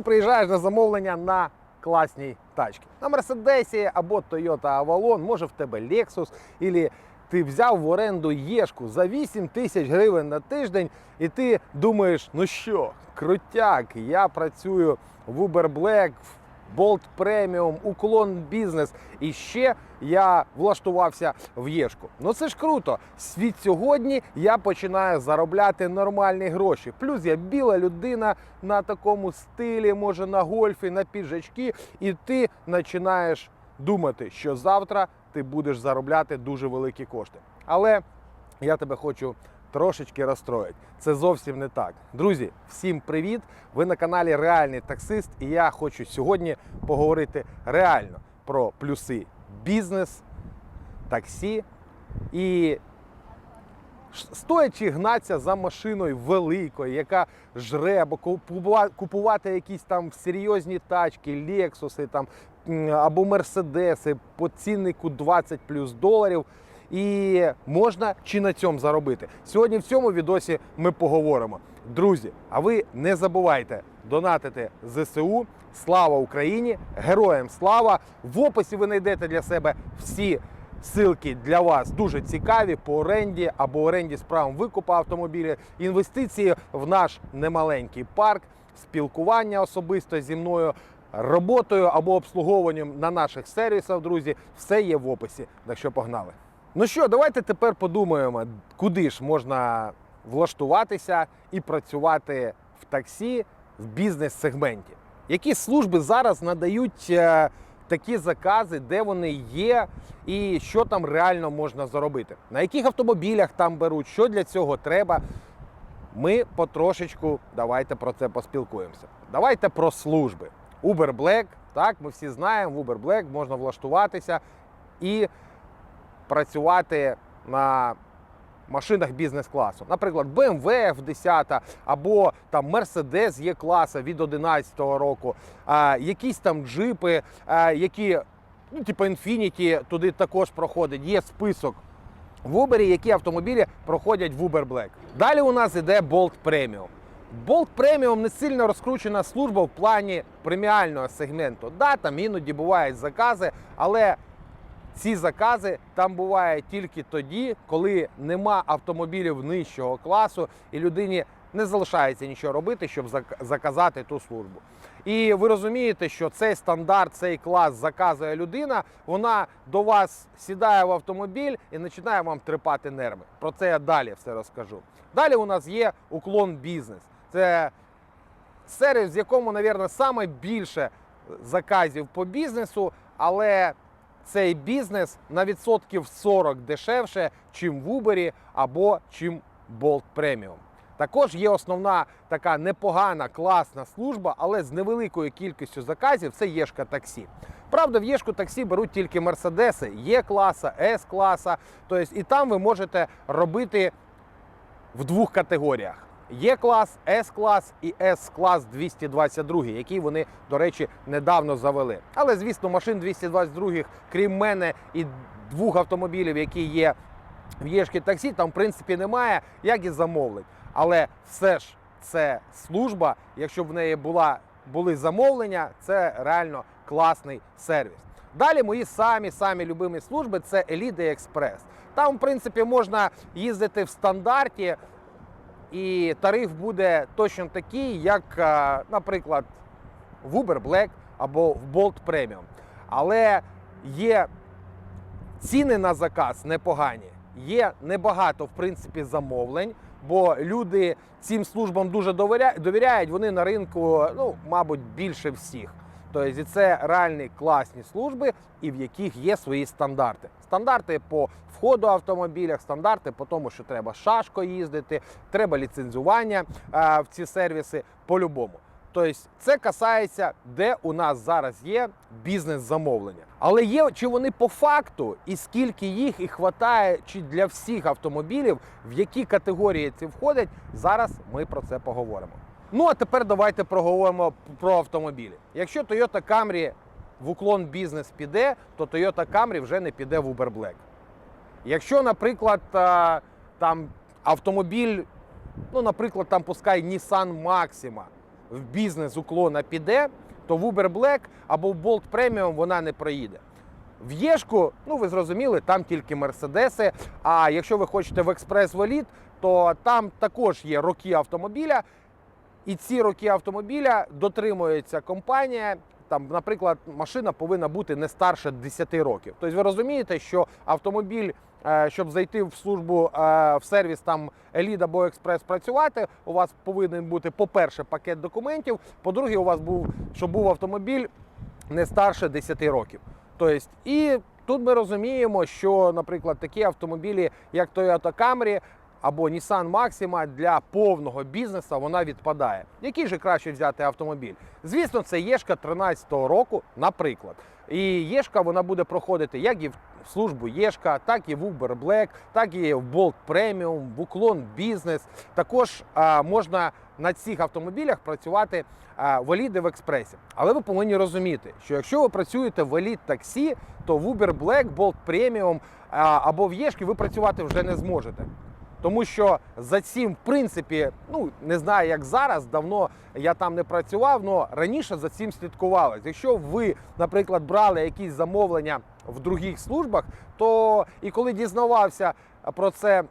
Ти приїжджаєш на замовлення на класній тачці. На Мерседесі або Toyota Avalon, може в тебе Lexus, або ти взяв в оренду Єшку за 8 тисяч гривень на тиждень, і ти думаєш, ну що, крутяк, я працюю в Uber Black, в Bolt Premium, уклон бізнес. І ще я влаштувався в Єшку. Ну це ж круто. Від сьогодні я починаю заробляти нормальні гроші. Плюс я біла людина на такому стилі, може на гольфі, на піджачки, і ти починаєш думати, що завтра ти будеш заробляти дуже великі кошти. Але я тебе хочу трошечки розстроїти. Це зовсім не так. Друзі, всім привіт! Ви на каналі Реальний таксист, і я хочу сьогодні поговорити реально про плюси бізнес, таксі і Стоячи гнатися за машиною великою, яка жре, або купувати якісь там серйозні тачки, Лексуси там, або Мерседеси по ціннику 20 плюс доларів. І можна чи на цьому заробити. Сьогодні в цьому відосі ми поговоримо. Друзі, а ви не забувайте донатити ЗСУ. Слава Україні! Героям слава! В описі ви знайдете для себе всі Силки для вас дуже цікаві по оренді або оренді з правом викупу автомобіля, інвестиції в наш немаленький парк, спілкування особисто зі мною, роботою або обслуговуванням на наших сервісах, друзі, все є в описі. Так що погнали. Ну що, давайте тепер подумаємо, куди ж можна влаштуватися і працювати в таксі в бізнес-сегменті. Які служби зараз надають е, такі закази, де вони є, і що там реально можна заробити. На яких автомобілях там беруть, що для цього треба. Ми потрошечку давайте про це поспілкуємося. Давайте про служби. Uber Black, так, ми всі знаємо, в Uber Black можна влаштуватися і працювати на машинах бізнес-класу. Наприклад, BMW F10 або там Mercedes є класа від 2011 року, а, якісь там джипи, а, які, ну, типу Infiniti туди також проходить. Є список в Uber, які автомобілі проходять в Uber Black. Далі у нас іде Bolt Premium. Bolt Premium не сильно розкручена служба в плані преміального сегменту. Да, там іноді бувають закази, але ці закази там бувають тільки тоді, коли нема автомобілів нижчого класу, і людині не залишається нічого робити, щоб заказати ту службу. І ви розумієте, що цей стандарт, цей клас заказує людина, вона до вас сідає в автомобіль і починає вам трепати нерви. Про це я далі все розкажу. Далі у нас є уклон бізнес. Це сервіс, в якому, мабуть, саме більше заказів по бізнесу, але цей бізнес на відсотків 40 дешевше, чим в Uber або чим Bolt Premium. Також є основна така непогана класна служба, але з невеликою кількістю заказів це Єшка таксі. Правда, в Єшку таксі беруть тільки Мерседеси, Є класа, С класа. Тобто і там ви можете робити в двох категоріях. Є клас, С клас і С клас 222, який вони, до речі, недавно завели. Але звісно, машин 222, крім мене і двох автомобілів, які є в Єшки таксі, там в принципі немає, як і замовлень. Але все ж це служба, якщо б в неї була, були замовлення, це реально класний сервіс. Далі мої самі самі любимі служби це Elite Експрес. Там, в принципі, можна їздити в стандарті, і тариф буде точно такий, як, е, наприклад, в Uber Black або в Bolt Premium. Але є ціни на заказ непогані. Є небагато, в принципі, замовлень, бо люди цим службам дуже довіря- довіряють. Вони на ринку, ну, мабуть, більше всіх. Тобто це реальні класні служби, і в яких є свої стандарти. Стандарти по входу автомобілях, стандарти по тому, що треба шашко їздити, треба ліцензування е, в ці сервіси по-любому. Тобто це касається, де у нас зараз є бізнес-замовлення. Але є чи вони по факту, і скільки їх і хватає, чи для всіх автомобілів, в які категорії ці входять, зараз ми про це поговоримо. Ну а тепер давайте проговоримо про автомобілі. Якщо Toyota Camry в уклон бізнес піде, то Toyota Camry вже не піде в Uber Black. Якщо, наприклад, там автомобіль, ну, наприклад, там пускай Nissan Maxima, в бізнес уклона піде, то в Uber Black або в Bolt Premium вона не проїде. В Єшку, ну ви зрозуміли, там тільки мерседеси. А якщо ви хочете в експрес валіт, то там також є роки автомобіля. І ці роки автомобіля дотримується компанія. Там, наприклад, машина повинна бути не старше 10 років. Тобто ви розумієте, що автомобіль, е, щоб зайти в службу е, в сервіс там Еліт або Експрес працювати, у вас повинен бути, по-перше, пакет документів. По-друге, у вас був, щоб був автомобіль не старше 10 років. Тобто, і тут ми розуміємо, що, наприклад, такі автомобілі, як Toyota Camry або Nissan Maxima для повного бізнесу вона відпадає. Який же краще взяти автомобіль? Звісно, це Єшка 13-го року, наприклад. І Єшка вона буде проходити як і в службу Єшка, так і в Uber Black, так і в Bolt Premium, в Уклон Бізнес. Також а, можна на цих автомобілях працювати а, в Еліди в експресі. Але ви повинні розуміти, що якщо ви працюєте в Еліт таксі, то в Uber Black, Bolt Premium а, або в Єшки ви працювати вже не зможете. Тому що за цим, в принципі, ну не знаю, як зараз, давно я там не працював, але раніше за цим слідкувалось. Якщо ви, наприклад, брали якісь замовлення в других службах, то і коли дізнавався про це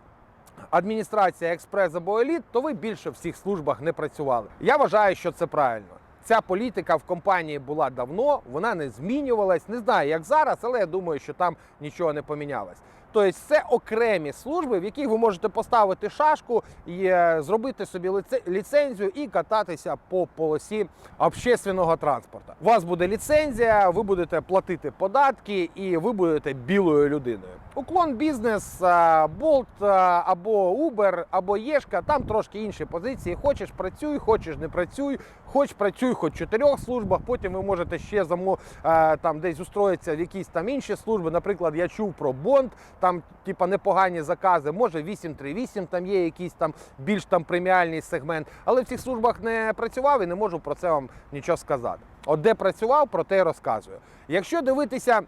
адміністрація експрес або еліт, то ви більше в цих службах не працювали. Я вважаю, що це правильно. Ця політика в компанії була давно, вона не змінювалась. Не знаю, як зараз, але я думаю, що там нічого не помінялось. Тобто це окремі служби, в яких ви можете поставити шашку і е, зробити собі ліцензію і кататися по полосі общественного транспорту. У вас буде ліцензія, ви будете платити податки і ви будете білою людиною. Уклон бізнес, Болт або Uber, або Єшка, там трошки інші позиції. Хочеш працюй, хочеш не працюй, хоч працюй, хоч в чотирьох службах. Потім ви можете ще замо там десь устроїтися в якісь там інші служби. Наприклад, я чув про Бонд, там типа непогані закази. Може 838, там є якийсь там більш там преміальний сегмент. Але в цих службах не працював і не можу про це вам нічого сказати. От де працював, про те розказую. Якщо дивитися.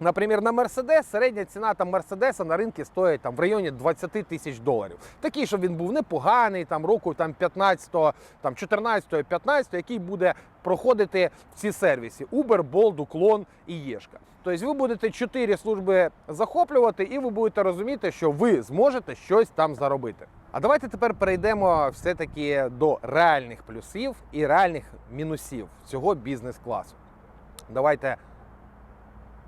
Наприклад, на Мерседес середня ціна там Мерседеса на ринку стоїть там в районі 20 тисяч доларів. Такий, щоб він був непоганий, там року там 15-го, там 14-го, 15-го, який буде проходити в ці сервіси: Uber, Bolt, Уклон і Єшка. Тобто ви будете чотири служби захоплювати, і ви будете розуміти, що ви зможете щось там заробити. А давайте тепер перейдемо все-таки до реальних плюсів і реальних мінусів цього бізнес-класу. Давайте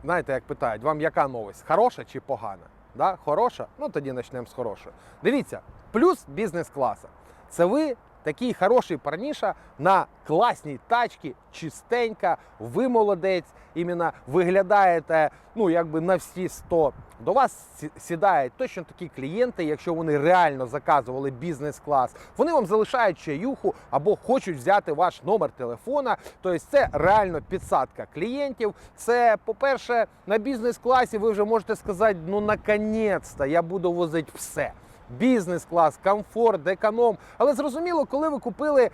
знаєте, як питають, вам яка новость? Хороша чи погана? Да? Хороша? Ну тоді почнемо з хорошої. Дивіться, плюс бізнес-класа. Це ви такий хороший парніша на класній тачці, чистенька, ви молодець, іменно виглядаєте ну, якби на всі 100. До вас сідають точно такі клієнти, якщо вони реально заказували бізнес-клас. Вони вам залишають чаюху або хочуть взяти ваш номер телефона. Тобто це реально підсадка клієнтів. Це, по-перше, на бізнес-класі ви вже можете сказати, ну наконець-то я буду возити все. Бізнес-клас, комфорт, економ. Але зрозуміло, коли ви купили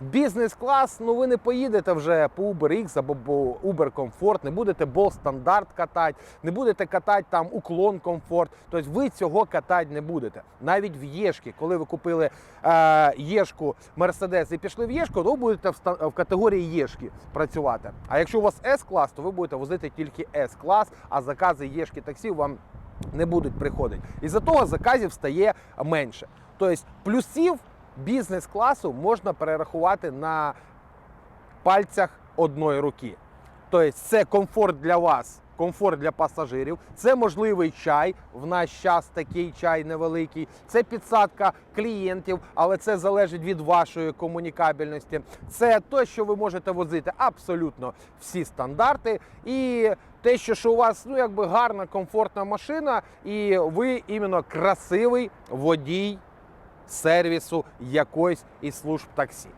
бізнес-клас, ну ви не поїдете вже по UberX або по Uber Comfort, не будете Бол стандарт катати, не будете катати там уклон комфорт. Тобто ви цього катати не будете. Навіть в Єшки, коли ви купили е, Єшку Мерседес і пішли в Єшку, то ви будете в, в категорії Єшки працювати. А якщо у вас С-клас, то ви будете возити тільки С-клас, а закази Єшки таксі вам не будуть приходити. І за того заказів стає менше. Тобто плюсів бізнес-класу можна перерахувати на пальцях одної руки. Тобто це комфорт для вас, комфорт для пасажирів, це можливий чай. В наш час такий чай невеликий, це підсадка клієнтів, але це залежить від вашої комунікабельності. Це те, що ви можете возити абсолютно всі стандарти. І те, що, у вас ну, якби гарна, комфортна машина, і ви іменно красивий водій сервісу якоїсь із служб таксі.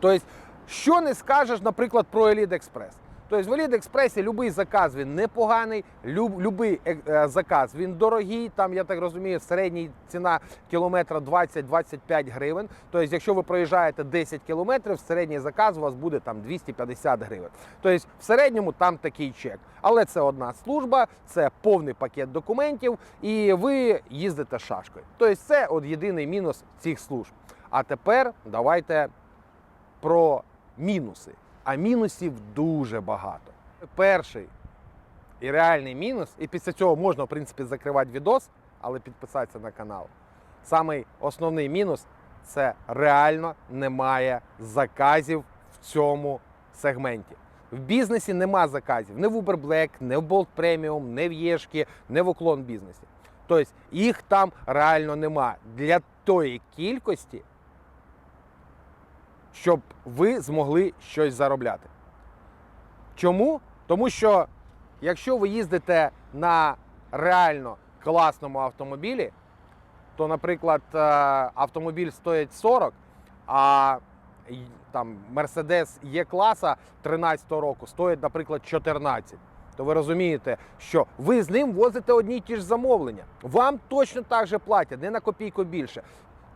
Тобто, що не скажеш, наприклад, про Еліт Експрес. Тобто в Еліт Експресі будь-який заказ він непоганий, любий е, е, заказ він дорогий. Там, я так розумію, середня ціна кілометра 20-25 гривень. Тобто, якщо ви проїжджаєте 10 кілометрів, середній заказ у вас буде там 250 гривень. Тобто, в середньому там такий чек. Але це одна служба, це повний пакет документів, і ви їздите шашкою. Тобто, це от єдиний мінус цих служб. А тепер давайте про мінуси. А мінусів дуже багато. Перший і реальний мінус, і після цього можна, в принципі, закривати відос, але підписатися на канал. Самий основний мінус це реально немає заказів в цьому сегменті. В бізнесі нема заказів не в Uber Black, не в Bolt Premium, не в Єшки, не в уклон бізнесі. Тобто їх там реально нема для тої кількості, щоб ви змогли щось заробляти. Чому? Тому що якщо ви їздите на реально класному автомобілі, то, наприклад, е, автомобіль стоїть 40, а там Mercedes є класа 13 року стоїть, наприклад, 14. То ви розумієте, що ви з ним возите одні й ті ж замовлення. Вам точно так же платять, не на копійку більше.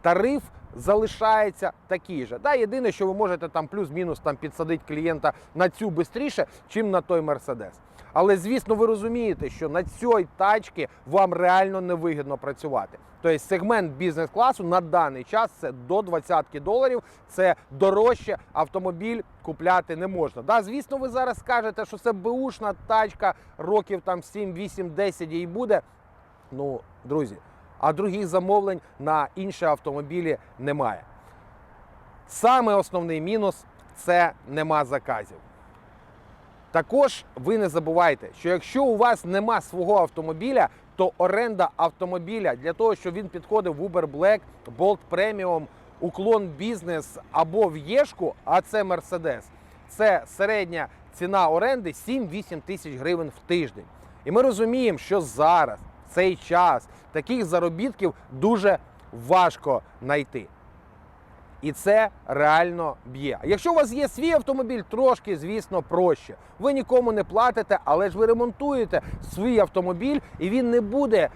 Тариф залишається такий же. Да, єдине, що ви можете там плюс-мінус там підсадити клієнта на цю швидше, чим на той Мерседес. Але звісно, ви розумієте, що на цій тачці вам реально невигідно працювати. Тобто сегмент бізнес-класу на даний час це до 20 доларів. Це дорожче автомобіль купляти не можна. Да, звісно, ви зараз скажете, що це беушна тачка, років там 7, 8, 10 їй буде. Ну, друзі, а других замовлень на інші автомобілі немає. Саме основний мінус це нема заказів. Також ви не забувайте, що якщо у вас нема свого автомобіля, то оренда автомобіля для того, щоб він підходив в Uber Black, Bolt Premium, уклон бізнес або в Єшку, а це Mercedes, це середня ціна оренди 7-8 тисяч гривень в тиждень. І ми розуміємо, що зараз, цей час, таких заробітків дуже важко знайти. І це реально б'є. Якщо у вас є свій автомобіль, трошки, звісно, проще. Ви нікому не платите, але ж ви ремонтуєте свій автомобіль, і він не буде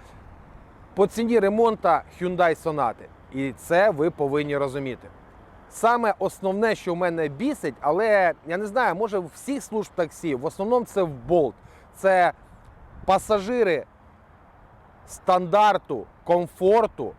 по ціні ремонта Hyundai Sonata. І це ви повинні розуміти. Саме основне, що в мене бісить, але я не знаю, може в всіх служб таксі, в основному це в Bolt. Це пасажири стандарту, комфорту,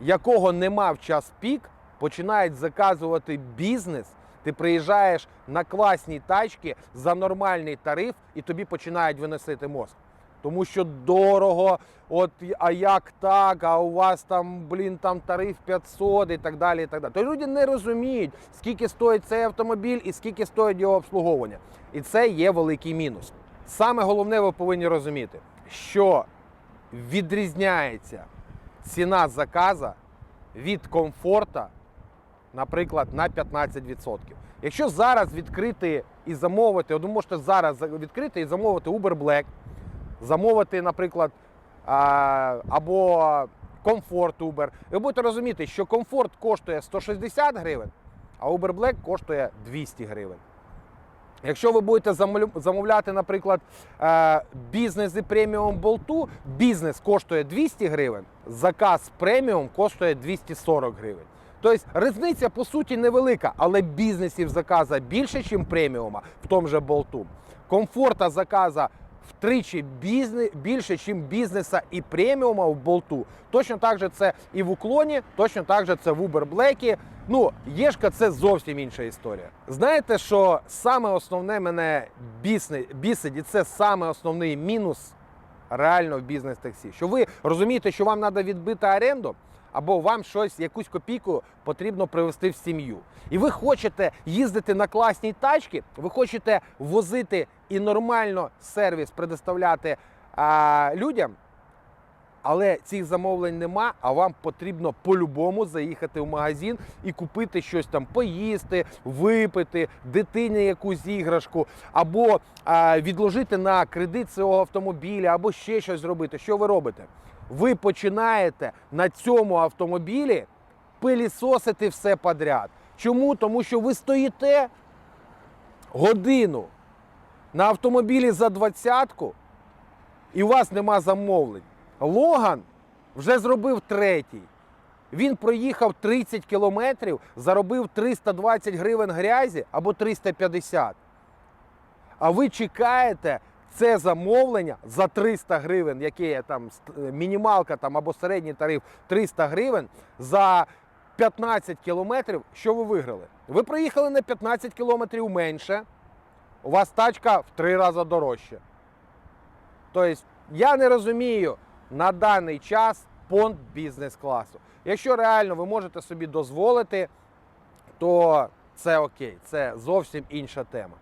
якого нема в час пік, починають заказувати бізнес. Ти приїжджаєш на класній тачці за нормальний тариф, і тобі починають виносити мозк. Тому що дорого, от а як так, а у вас там, блін, там тариф 500 і так далі. і так далі. То люди не розуміють, скільки стоїть цей автомобіль і скільки стоїть його обслуговування. І це є великий мінус. Саме головне, ви повинні розуміти, що відрізняється ціна заказа від комфорта, наприклад, на 15%. Якщо зараз відкрити і замовити, от можете зараз відкрити і замовити Uber Black, замовити, наприклад, або комфорт Uber, ви будете розуміти, що комфорт коштує 160 гривень, а Uber Black коштує 200 гривень. Якщо ви будете замовляти, наприклад, е, бізнес і преміум болту, бізнес коштує 200 гривень, заказ преміум коштує 240 гривень. Тобто різниця по суті невелика, але бізнесів заказа більше, ніж преміума в тому же болту. Комфорта заказа втричі бізне, більше, ніж бізнеса і преміума в болту. Точно так же це і в уклоні, точно так же це в Uber Black. Ну, Єшка це зовсім інша історія. Знаєте, що саме основне мене бісне, бісить, і це саме основний мінус реально в бізнес-таксі. Що ви розумієте, що вам треба відбити оренду, або вам щось, якусь копійку потрібно привезти в сім'ю. І ви хочете їздити на класній тачці, ви хочете возити і нормально сервіс предоставляти а, людям. Але цих замовлень нема, а вам потрібно по-любому заїхати в магазин і купити щось там, поїсти, випити, дитині якусь іграшку, або а, відложити на кредит свого автомобіля, або ще щось зробити. Що ви робите? Ви починаєте на цьому автомобілі пилісосити все подряд. Чому? Тому що ви стоїте годину на автомобілі за двадцятку, і у вас нема замовлень. Логан вже зробив третій. Він проїхав 30 кілометрів, заробив 320 гривень грязі або 350. А ви чекаєте це замовлення за 300 гривень, яке там мінімалка там, або середній тариф 300 гривень за 15 кілометрів, що ви виграли? Ви проїхали на 15 кілометрів менше, у вас тачка в три рази дорожча. Тобто, я не розумію на даний час понт бізнес-класу. Якщо реально ви можете собі дозволити, то це окей, це зовсім інша тема.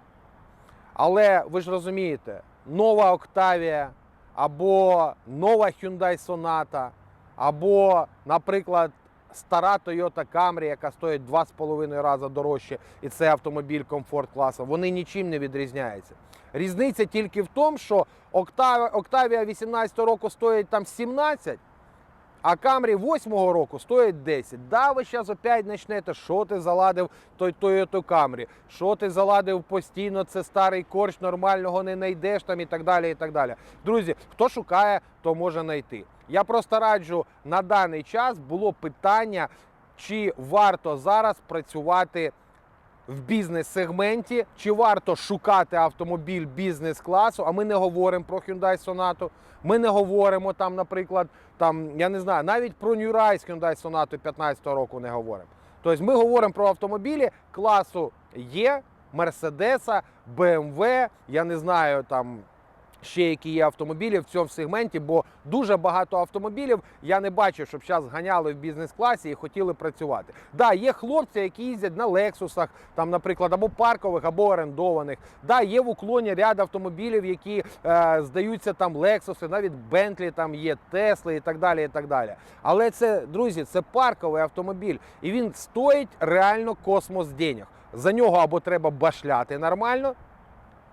Але ви ж розумієте, нова Октавія, або нова Hyundai Sonata, або, наприклад, стара Toyota Camry, яка стоїть 2,5 рази дорожче, і це автомобіль комфорт класу, вони нічим не відрізняються. Різниця тільки в тому, що Octavia 18 року стоїть там 17, а Camry 8 року стоїть 10. Да, ви зараз опять почнете, що ти заладив той Toyota Camry, що ти заладив постійно, це старий корч, нормального не знайдеш там і так далі. і так далі. Друзі, хто шукає, то може знайти. Я просто раджу на даний час було питання, чи варто зараз працювати в бізнес-сегменті, чи варто шукати автомобіль бізнес-класу, а ми не говоримо про Hyundai Sonata, ми не говоримо там, наприклад, там, я не знаю, навіть про New Rise Hyundai Sonata 15 року не говоримо. Тобто ми говоримо про автомобілі класу Є, Мерседеса, БМВ, я не знаю там. Ще які є автомобілі в цьому сегменті, бо дуже багато автомобілів я не бачив, щоб зараз ганяли в бізнес-класі і хотіли працювати. Да, є хлопці, які їздять на Лексусах, там, наприклад, або паркових, або орендованих. Да, є в уклоні ряд автомобілів, які е, здаються там Лексуси, навіть Бентлі там є, Тесли і так далі. і так далі. Але це, друзі, це парковий автомобіль, і він стоїть реально космос денег. За нього або треба башляти нормально.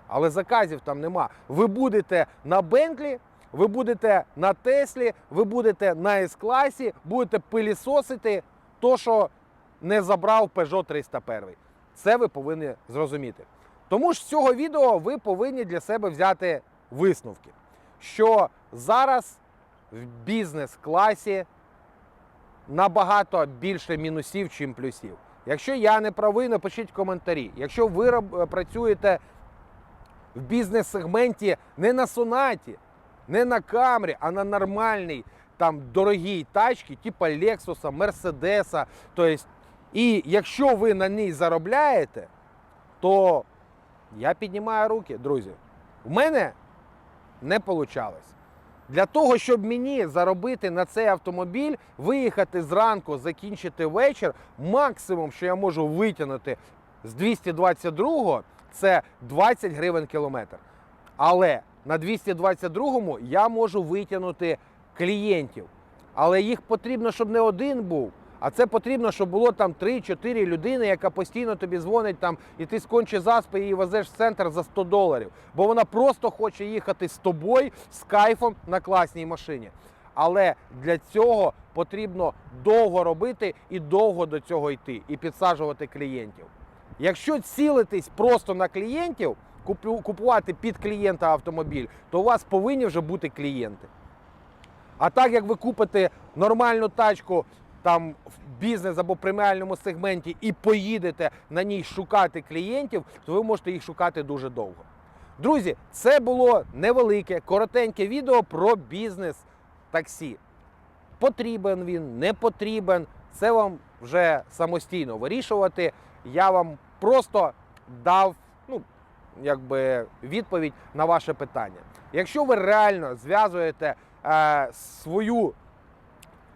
Але заказів там нема. Ви будете на Бентлі, ви будете на Теслі, ви будете на С-класі, будете пилісосити то, що не забрав Peugeot 301. Це ви повинні зрозуміти. Тому ж з цього відео ви повинні для себе взяти висновки, що зараз в бізнес-класі набагато більше мінусів, чим плюсів. Якщо я не правий, напишіть коментарі. Якщо ви працюєте в бізнес-сегменті не на сонаті, не на камрі, а на нормальній там дорогій тачці, типу Лексуса, Мерседеса. Тобто, і якщо ви на ній заробляєте, то я піднімаю руки, друзі. У мене не вийшло. Для того, щоб мені заробити на цей автомобіль, виїхати зранку, закінчити вечір, максимум, що я можу витягнути з 222-го, це 20 гривень кілометр. Але на 222-му я можу витягнути клієнтів. Але їх потрібно, щоб не один був. А це потрібно, щоб було там 3-4 людини, яка постійно тобі дзвонить там, і ти сконче заспи її везеш в центр за 100 доларів. Бо вона просто хоче їхати з тобою з кайфом на класній машині. Але для цього потрібно довго робити і довго до цього йти, і підсаджувати клієнтів. Якщо цілитись просто на клієнтів, купувати під клієнта автомобіль, то у вас повинні вже бути клієнти. А так як ви купите нормальну тачку там в бізнес або преміальному сегменті і поїдете на ній шукати клієнтів, то ви можете їх шукати дуже довго. Друзі, це було невелике, коротеньке відео про бізнес таксі. Потрібен він, не потрібен. Це вам вже самостійно вирішувати. Я вам просто дав ну, якби, відповідь на ваше питання. Якщо ви реально зв'язуєте е, свою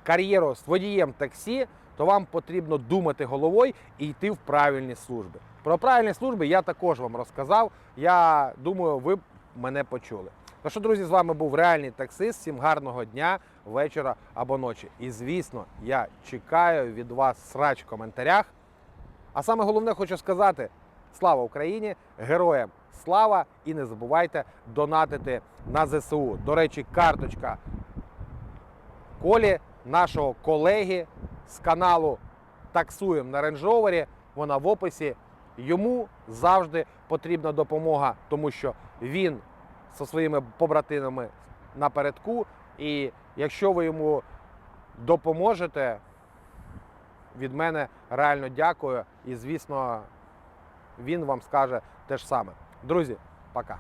кар'єру з водієм таксі, то вам потрібно думати головою і йти в правильні служби. Про правильні служби я також вам розказав. Я думаю, ви мене почули. Ну що, друзі, з вами був реальний таксист. Всім гарного дня, вечора або ночі. І звісно, я чекаю від вас срач в коментарях. А саме головне хочу сказати: слава Україні! Героям слава! І не забувайте донатити на ЗСУ. До речі, карточка Колі, нашого колеги з каналу Таксуємо на рейндж-ровері, Вона в описі. Йому завжди потрібна допомога, тому що він зі своїми побратимами напередку. І якщо ви йому допоможете, від мене реально дякую. І, звісно, він вам скаже те ж саме. Друзі, пока.